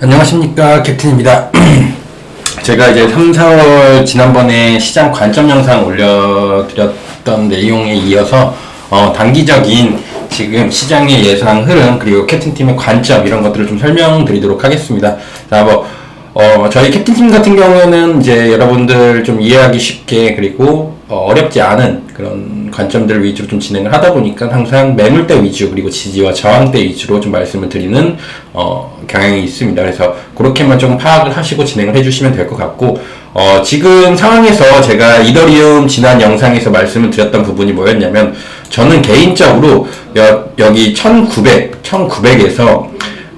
안녕하십니까 캡틴입니다. 제가 이제 3, 4월 지난번에 시장 관점 영상 올려드렸던 내용에 이어서 어, 단기적인 지금 시장의 예상 흐름 그리고 캡틴팀의 관점 이런 것들을 좀 설명드리도록 하겠습니다. 자, 뭐 어, 저희 캡틴팀 같은 경우에는 이제 여러분들 좀 이해하기 쉽게 그리고 어, 어렵지 않은 그런 관점들 위주로 좀 진행을 하다 보니까 항상 매물대 위주 그리고 지지와 저항대 위주로 좀 말씀을 드리는 어, 경향이 있습니다. 그래서 그렇게만 좀 파악을 하시고 진행을 해주시면 될 것 같고 어, 지금 상황에서 제가 이더리움 지난 영상에서 말씀을 드렸던 부분이 뭐였냐면 저는 개인적으로 여, 여기 1900, 1900에서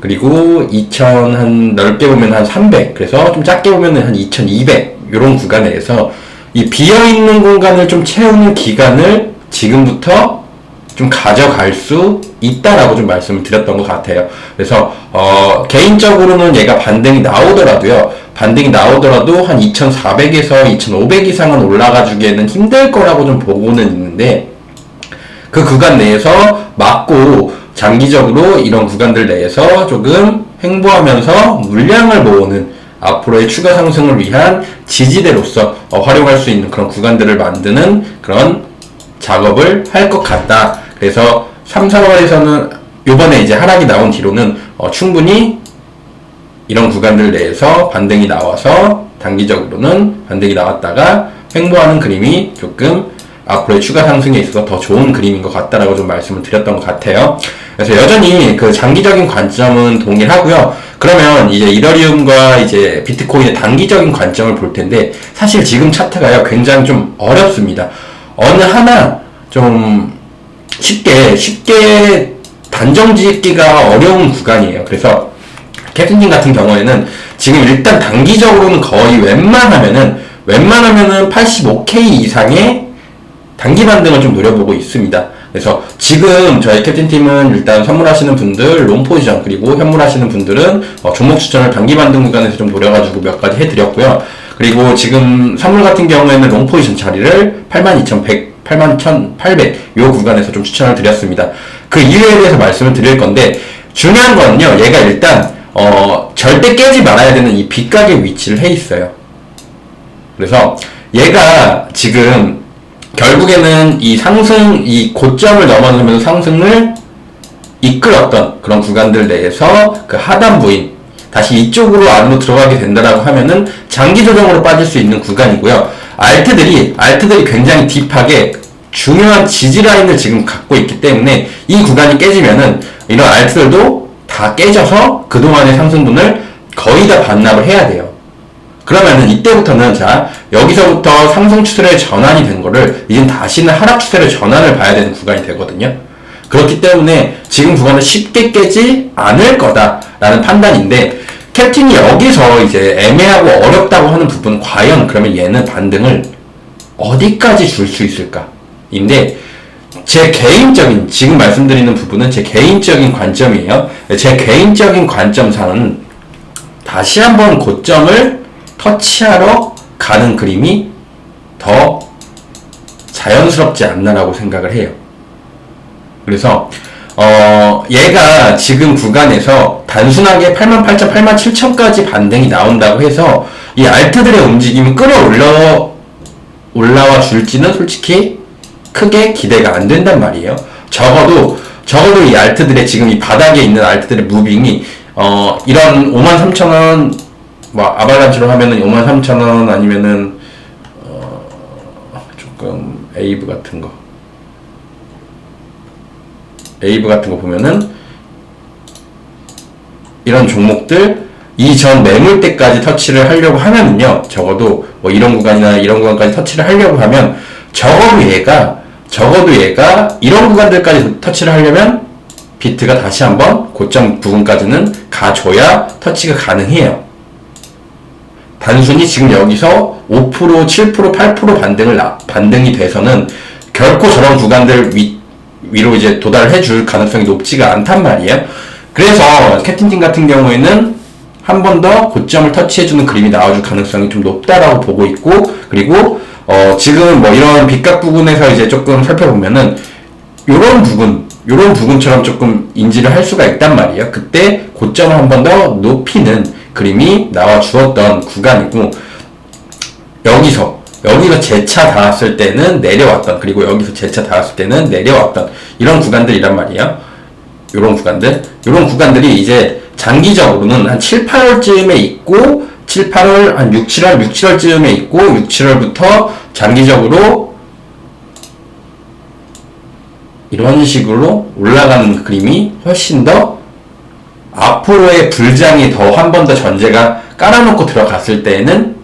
그리고 2000 한 넓게 보면 한 300, 그래서 좀 작게 보면 한 2200 이런 구간에서 이 비어 있는 공간을 좀 채우는 기간을 지금부터 좀 가져갈 수 있다라고 좀 말씀을 드렸던 것 같아요. 그래서 어, 개인적으로는 얘가 반등이 나오더라도요. 반등이 나오더라도 한 2,400에서 2,500 이상은 올라가 주기에는 힘들 거라고 좀 보고는 있는데 그 구간 내에서 맞고 장기적으로 이런 구간들 내에서 조금 횡보하면서 물량을 모으는 앞으로의 추가 상승을 위한 지지대로서 어, 활용할 수 있는 그런 구간들을 만드는 그런 작업을 할 것 같다. 그래서 3, 4월에서는 요번에 이제 하락이 나온 뒤로는 어, 충분히 이런 구간들 내에서 반등이 나와서 단기적으로는 반등이 나왔다가 횡보하는 그림이 조금 앞으로의 추가 상승에 있어서 더 좋은 그림인 것 같다라고 좀 말씀을 드렸던 것 같아요. 그래서 여전히 그 장기적인 관점은 동일하고요. 그러면 이제 이더리움과 이제 비트코인의 단기적인 관점을 볼 텐데 사실 지금 차트가요 굉장히 좀 어렵습니다. 어느 하나 좀 쉽게 쉽게 단정 짓기가 어려운 구간이에요. 그래서 캡틴님 같은 경우에는 지금 일단 단기적으로는 거의 웬만하면은 웬만하면은 85K 이상의 단기 반등을 좀 노려보고 있습니다. 그래서 지금 저희 캡틴팀은 일단 선물하시는 분들 롱 포지션 그리고 현물하시는 분들은 어, 종목 추천을 단기 반등 구간에서 좀 노려가지고 몇 가지 해드렸고요. 그리고 지금 선물 같은 경우에는 롱 포지션 자리를 82,100 81,800 요 구간에서 좀 추천을 드렸습니다. 그 이유에 대해서 말씀을 드릴 건데 중요한 거는요. 얘가 일단 어, 절대 깨지 말아야 되는 이 빗가게 위치를 해 있어요. 그래서 얘가 지금 결국에는 이 상승, 이 고점을 넘어서면서 상승을 이끌었던 그런 구간들 내에서 그 하단부인 다시 이쪽으로 안으로 들어가게 된다라고 하면은 장기 조정으로 빠질 수 있는 구간이고요. 알트들이 알트들이 굉장히 딥하게 중요한 지지 라인을 지금 갖고 있기 때문에 이 구간이 깨지면은 이런 알트들도 다 깨져서 그동안의 상승분을 거의 다 반납을 해야 돼요. 그러면은 이때부터는 자 여기서부터 상승 추세의 전환이 된 거를 이젠 다시는 하락 추세의 전환을 봐야 되는 구간이 되거든요. 그렇기 때문에 지금 구간은 쉽게 깨지 않을 거다라는 판단인데 캡틴이 여기서 이제 애매하고 어렵다고 하는 부분 과연 그러면 얘는 반등을 어디까지 줄 수 있을까? 인데 제 개인적인 지금 말씀드리는 부분은 제 개인적인 관점이에요. 제 개인적인 관점상은 다시 한번 고점을 터치하러 가는 그림이 더 자연스럽지 않나라고 생각을 해요. 그래서 어 얘가 지금 구간에서 단순하게 88,000, 87,000까지 반등이 나온다고 해서 이 알트들의 움직임이 끌어올려 올라와 줄지는 솔직히 크게 기대가 안 된단 말이에요. 적어도 적어도 이 알트들의 지금 이 바닥에 있는 알트들의 무빙이 어 이런 53,000원 뭐 아발란치로 하면은 53,000원 아니면은 어 조금 에이브 같은 거 에이브 같은 거 보면은 이런 종목들 이전 매물대까지 터치를 하려고 하면은요 적어도 뭐 이런 구간이나 이런 구간까지 터치를 하려고 하면 적어도 얘가 적어도 얘가 이런 구간들까지 터치를 하려면 비트가 다시 한번 고점 부분까지는 가줘야 터치가 가능해요. 단순히 지금 여기서 5%, 7%, 8% 반등을 나- 반등이 돼서는 결코 저런 구간들 위, 위로 이제 도달을 해줄 가능성이 높지가 않단 말이에요. 그래서 캡틴팀 같은 경우에는 한 번 더 고점을 터치해주는 그림이 나와줄 가능성이 좀 높다라고 보고 있고 그리고 어 지금 뭐 이런 빗각 부분에서 이제 조금 살펴보면은 요런 부분 요런 부분처럼 조금 인지를 할 수가 있단 말이에요. 그때 고점을 한 번 더 높이는 그림이 나와 주었던 구간이고 여기서 여기서 재차 닿았을 때는 내려왔던 그리고 여기서 재차 닿았을 때는 내려왔던 이런 구간들이란 말이에요. 요런 구간들 요런 구간들이 이제 장기적으로는 한 7, 8월쯤에 있고 7, 8월 한 6, 7월 6, 7월쯤에 있고 6, 7월부터 장기적으로 이런 식으로 올라가는 그림이 훨씬 더 앞으로의 불장이 더 한 번 더 전제가 깔아놓고 들어갔을 때에는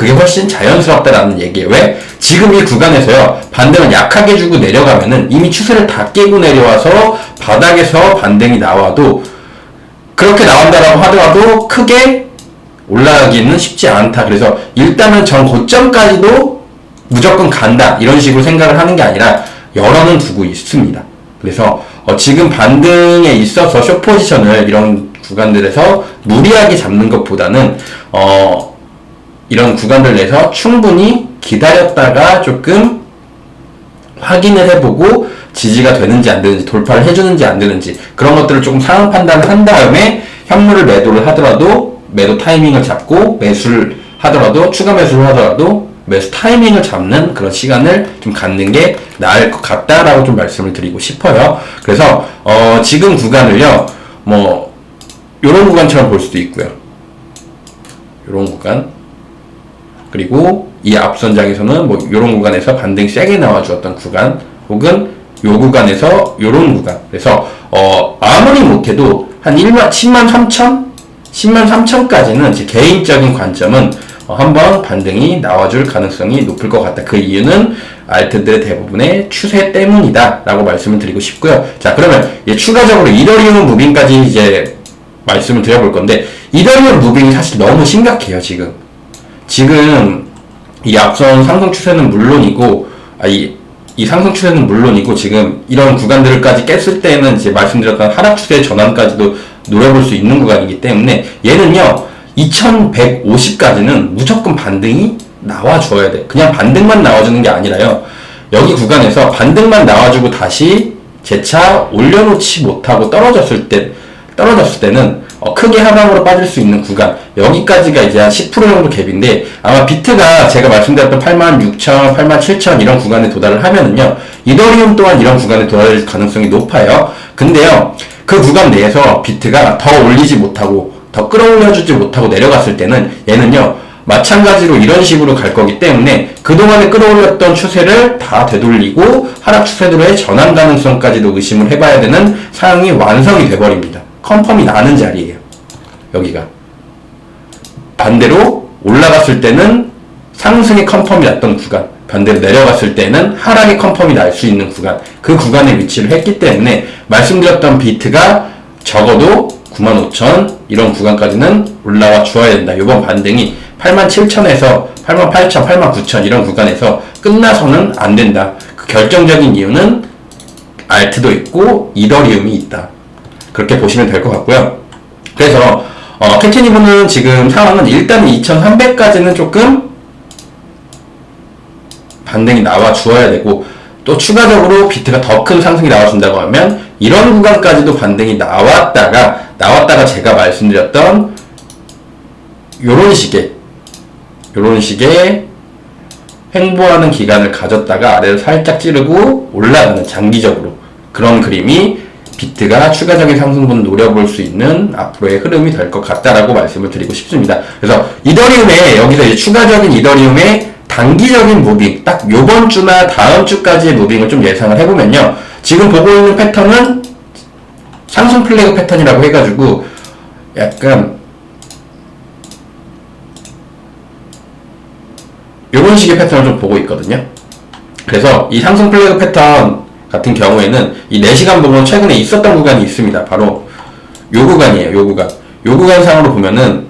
그게 훨씬 자연스럽다라는 얘기예요. 왜? 지금 이 구간에서요, 반등을 약하게 주고 내려가면은 이미 추세를 다 깨고 내려와서 바닥에서 반등이 나와도 그렇게 나온다라고 하더라도 크게 올라가기는 쉽지 않다. 그래서 일단은 전 고점까지도 무조건 간다. 이런 식으로 생각을 하는 게 아니라 열어는 두고 있습니다. 그래서 어, 지금 반등에 있어서 숏 포지션을 이런 구간들에서 무리하게 잡는 것보다는 어, 이런 구간들 내서 충분히 기다렸다가 조금 확인을 해보고 지지가 되는지 안 되는지 돌파를 해주는지 안 되는지 그런 것들을 조금 상황 판단을 한 다음에 현물을 매도를 하더라도 매도 타이밍을 잡고 매수를 하더라도 추가 매수를 하더라도 매수 타이밍을 잡는 그런 시간을 좀 갖는 게 나을 것 같다라고 좀 말씀을 드리고 싶어요. 그래서 어 지금 구간을요 뭐 요런 구간처럼 볼 수도 있고요. 요런 구간 그리고 이 앞선장에서는 뭐 요런 구간에서 반등 세게 나와 주었던 구간 혹은 요 구간에서 요런 구간 그래서 어 아무리 못해도 한 1만 10만 3천 10만 3천까지는 제 개인적인 관점은 어, 한번 반등이 나와줄 가능성이 높을 것 같다. 그 이유는 알트들의 대부분의 추세 때문이다. 라고 말씀을 드리고 싶고요. 자, 그러면 이제 추가적으로 이더리움 무빙까지 이제 말씀을 드려볼 건데, 이더리움 무빙이 사실 너무 심각해요, 지금. 지금 이 앞선 상승 추세는 물론이고, 아, 이, 이 상승 추세는 물론이고, 지금 이런 구간들까지 깼을 때는 이제 말씀드렸던 하락 추세의 전환까지도 노려볼 수 있는 구간이기 때문에, 얘는요, 2150까지는 무조건 반등이 나와줘야 돼. 그냥 반등만 나와주는 게 아니라요. 여기 구간에서 반등만 나와주고 다시 재차 올려놓지 못하고 떨어졌을 때, 떨어졌을 때는 어, 크게 하방으로 빠질 수 있는 구간. 여기까지가 이제 한 10% 정도 갭인데, 아마 비트가 제가 말씀드렸던 86,000, 87,000 이런 구간에 도달을 하면은요, 이더리움 또한 이런 구간에 도달할 가능성이 높아요. 근데요, 그 구간 내에서 비트가 더 올리지 못하고, 더 끌어올려주지 못하고 내려갔을 때는 얘는요, 마찬가지로 이런 식으로 갈 거기 때문에 그동안에 끌어올렸던 추세를 다 되돌리고 하락 추세로의 전환 가능성까지도 의심을 해봐야 되는 상황이 완성이 돼버립니다. 컨펌이 나는 자리예요. 여기가. 반대로 올라갔을 때는 상승의 컨펌이 났던 구간, 반대로 내려갔을 때는 하락의 컨펌이 날 수 있는 구간, 그 구간에 위치를 했기 때문에 말씀드렸던 비트가 적어도 95,000 이런 구간까지는 올라와 주어야 된다. 이번 반등이 87,000에서 88,000, 89,000 이런 구간에서 끝나서는 안 된다. 그 결정적인 이유는 알트도 있고 이더리움이 있다. 그렇게 보시면 될 것 같고요. 그래서 어, 캡틴이브는 지금 상황은 일단 2,300까지는 조금 반등이 나와 주어야 되고 또 추가적으로 비트가 더 큰 상승이 나와준다고 하면 이런 구간까지도 반등이 나왔다가 나왔다가 제가 말씀드렸던 요런 식의 요런 식의 횡보하는 기간을 가졌다가 아래로 살짝 찌르고 올라가는 장기적으로 그런 그림이 비트가 추가적인 상승분을 노려볼 수 있는 앞으로의 흐름이 될 것 같다라고 말씀을 드리고 싶습니다. 그래서 이더리움에 여기서 이제 추가적인 이더리움의 단기적인 무빙, 딱 요번 주나 다음 주까지의 무빙을 좀 예상을 해보면요. 지금 보고 있는 패턴은 상승 플래그 패턴이라고 해가지고 약간 이런 식의 패턴을 좀 보고 있거든요. 그래서 이 상승 플래그 패턴 같은 경우에는 이 4시간 부분 최근에 있었던 구간이 있습니다. 바로 요 구간이에요. 요 구간. 요 구간 상으로 보면은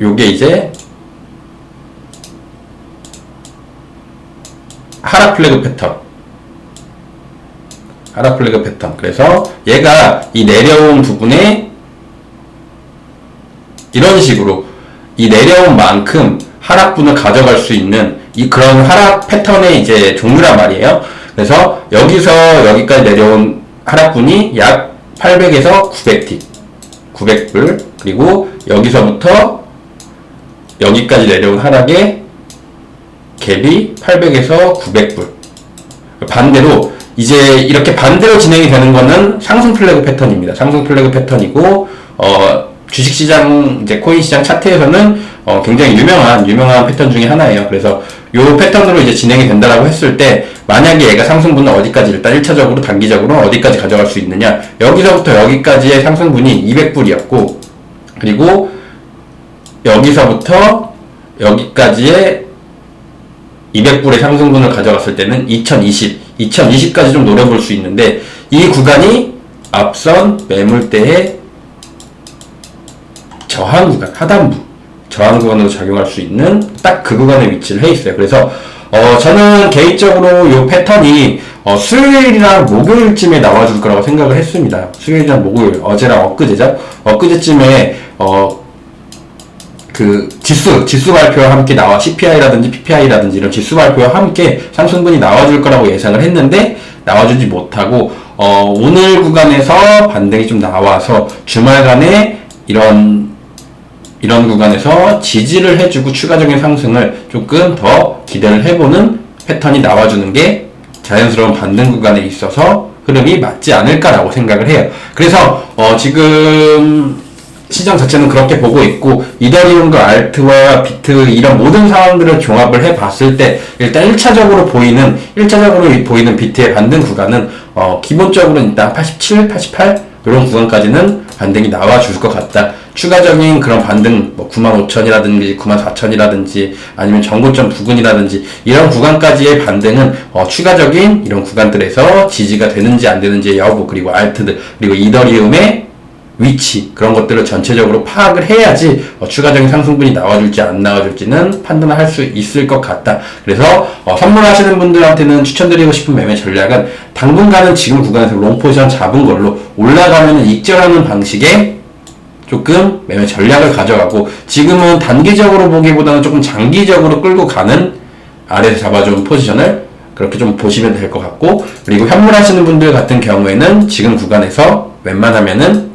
요게 이제 하락 플래그 패턴. 하락 플래그 패턴. 그래서 얘가 이 내려온 부분에 이런 식으로 이 내려온 만큼 하락분을 가져갈 수 있는 이 그런 하락 패턴의 이제 종류란 말이에요. 그래서 여기서 여기까지 내려온 하락분이 약 800에서 900틱. 900불. 그리고 여기서부터 여기까지 내려온 하락의 갭이 800에서 900불. 반대로 이제 이렇게 반대로 진행이 되는 거는 상승 플래그 패턴입니다. 상승 플래그 패턴이고 어 주식시장 이제 코인 시장 차트에서는 어 굉장히 유명한 유명한 패턴 중에 하나예요. 그래서 요 패턴으로 이제 진행이 된다라고 했을 때 만약에 얘가 상승분을 어디까지 일단 1차적으로 단기적으로 어디까지 가져갈 수 있느냐. 여기서부터 여기까지의 상승분이 200불이었고 그리고 여기서부터 여기까지의 200불의 상승분을 가져갔을 때는 2020, 2020까지 좀 노려볼 수 있는데 이 구간이 앞선 매물대의 저항 구간, 하단부, 저항 구간으로 작용할 수 있는 딱 그 구간에 위치를 해 있어요. 그래서 어, 저는 개인적으로 이 패턴이 어, 수요일이랑 목요일쯤에 나와줄 거라고 생각을 했습니다. 수요일이랑 목요일, 어제랑 엊그제죠? 엊그제쯤에 어, 그 지수, 지수 발표와 함께 나와 CPI라든지 PPI라든지 이런 지수 발표와 함께 상승분이 나와줄 거라고 예상을 했는데 나와주지 못하고 어, 오늘 구간에서 반등이 좀 나와서 주말간에 이런 이런 구간에서 지지를 해주고 추가적인 상승을 조금 더 기대를 해보는 패턴이 나와주는 게 자연스러운 반등 구간에 있어서 흐름이 맞지 않을까라고 생각을 해요. 그래서 어, 지금 시장 자체는 그렇게 보고 있고 이더리움과 알트와 비트 이런 모든 상황들을 종합을 해 봤을 때 일단 1차적으로 보이는 1차적으로 보이는 비트의 반등 구간은 어 기본적으로 일단 87, 88 이런 구간까지는 반등이 나와 줄 것 같다. 추가적인 그런 반등 뭐 95,000이라든지 94,000이라든지 아니면 정고점 부근이라든지 이런 구간까지의 반등은 어 추가적인 이런 구간들에서 지지가 되는지 안 되는지의 여부 그리고 알트들 그리고 이더리움의 위치 그런 것들을 전체적으로 파악을 해야지 어, 추가적인 상승분이 나와줄지 안 나와줄지는 판단을 할 수 있을 것 같다. 그래서 어, 선물하시는 분들한테는 추천드리고 싶은 매매 전략은 당분간은 지금 구간에서 롱 포지션 잡은 걸로 올라가면 익절하는 방식의 조금 매매 전략을 가져가고 지금은 단기적으로 보기보다는 조금 장기적으로 끌고 가는 아래에서 잡아준 포지션을 그렇게 좀 보시면 될 것 같고 그리고 현물하시는 분들 같은 경우에는 지금 구간에서 웬만하면은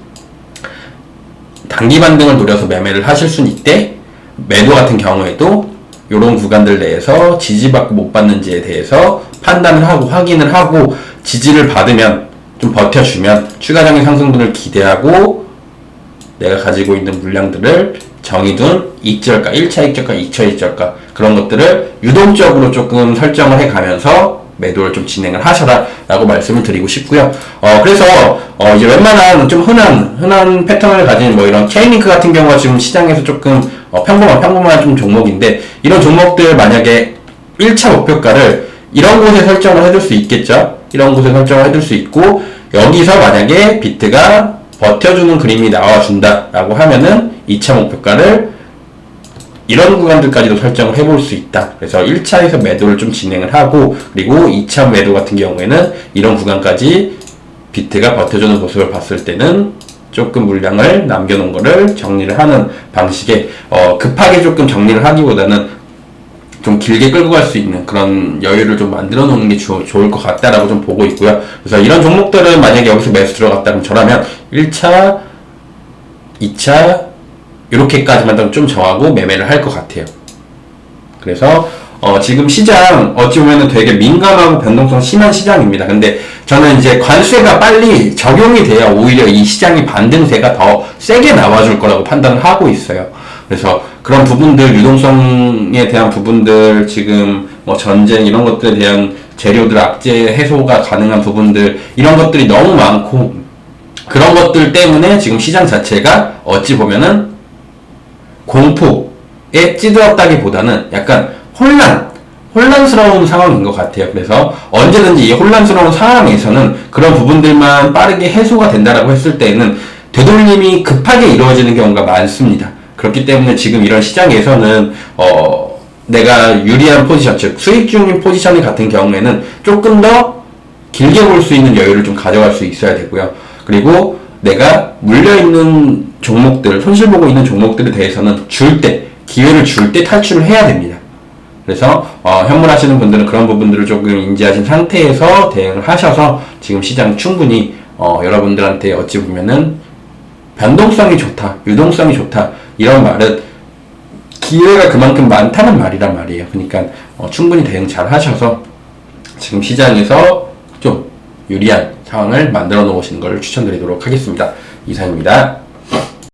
단기 반등을 노려서 매매를 하실 수는 있대 매도 같은 경우에도 이런 구간들 내에서 지지받고 못 받는지에 대해서 판단을 하고 확인을 하고 지지를 받으면 좀 버텨주면 추가적인 상승분을 기대하고 내가 가지고 있는 물량들을 정의둔 익절가, 1차 익절가, 2차 익절가 그런 것들을 유동적으로 조금 설정을 해 가면서 매도를 좀 진행을 하셔라 라고 말씀을 드리고 싶고요. 어, 그래서 어, 이제 웬만한 좀 흔한 흔한 패턴을 가진 뭐 이런 K링크 같은 경우가 지금 시장에서 조금 어, 평범한 평범한 좀 종목인데 이런 종목들 만약에 1차 목표가를 이런 곳에 설정을 해둘 수 있겠죠. 이런 곳에 설정을 해둘 수 있고 여기서 만약에 비트가 버텨주는 그림이 나와준다 라고 하면은 2차 목표가를 이런 구간들까지도 설정을 해볼 수 있다. 그래서 1차에서 매도를 좀 진행을 하고 그리고 2차 매도 같은 경우에는 이런 구간까지 비트가 버텨주는 모습을 봤을 때는 조금 물량을 남겨놓은 거를 정리를 하는 방식의 어, 급하게 조금 정리를 하기보다는 좀 길게 끌고 갈 수 있는 그런 여유를 좀 만들어 놓는 게 주, 좋을 것 같다라고 좀 보고 있고요. 그래서 이런 종목들은 만약에 여기서 매수 들어갔다면 저라면 1차, 2차, 이렇게까지만 좀 정하고 매매를 할 것 같아요. 그래서 어, 지금 시장 어찌 보면은 되게 민감하고 변동성 심한 시장입니다. 근데 저는 이제 관세가 빨리 적용이 돼야 오히려 이 시장의 반등세가 더 세게 나와줄 거라고 판단을 하고 있어요. 그래서 그런 부분들 유동성에 대한 부분들 지금 뭐 전쟁 이런 것들에 대한 재료들 악재 해소가 가능한 부분들 이런 것들이 너무 많고 그런 것들 때문에 지금 시장 자체가 어찌 보면은 공포에 찌들었다기보다는 약간 혼란, 혼란스러운 상황인 것 같아요. 그래서 언제든지 이 혼란스러운 상황에서는 그런 부분들만 빠르게 해소가 된다라고 했을 때는 되돌림이 급하게 이루어지는 경우가 많습니다. 그렇기 때문에 지금 이런 시장에서는 어 내가 유리한 포지션, 즉 수익 중인 포지션 같은 경우에는 조금 더 길게 볼 수 있는 여유를 좀 가져갈 수 있어야 되고요. 그리고 내가 물려 있는 종목들, 손실 보고 있는 종목들에 대해서는 줄 때, 기회를 줄 때 탈출을 해야 됩니다. 그래서 어, 현물하시는 분들은 그런 부분들을 조금 인지하신 상태에서 대응을 하셔서 지금 시장 충분히 어, 여러분들한테 어찌 보면은 변동성이 좋다, 유동성이 좋다 이런 말은 기회가 그만큼 많다는 말이란 말이에요. 그러니까 어, 충분히 대응 잘 하셔서 지금 시장에서 좀 유리한 상황을 만들어 놓으시는 것을 추천드리도록 하겠습니다. 이상입니다.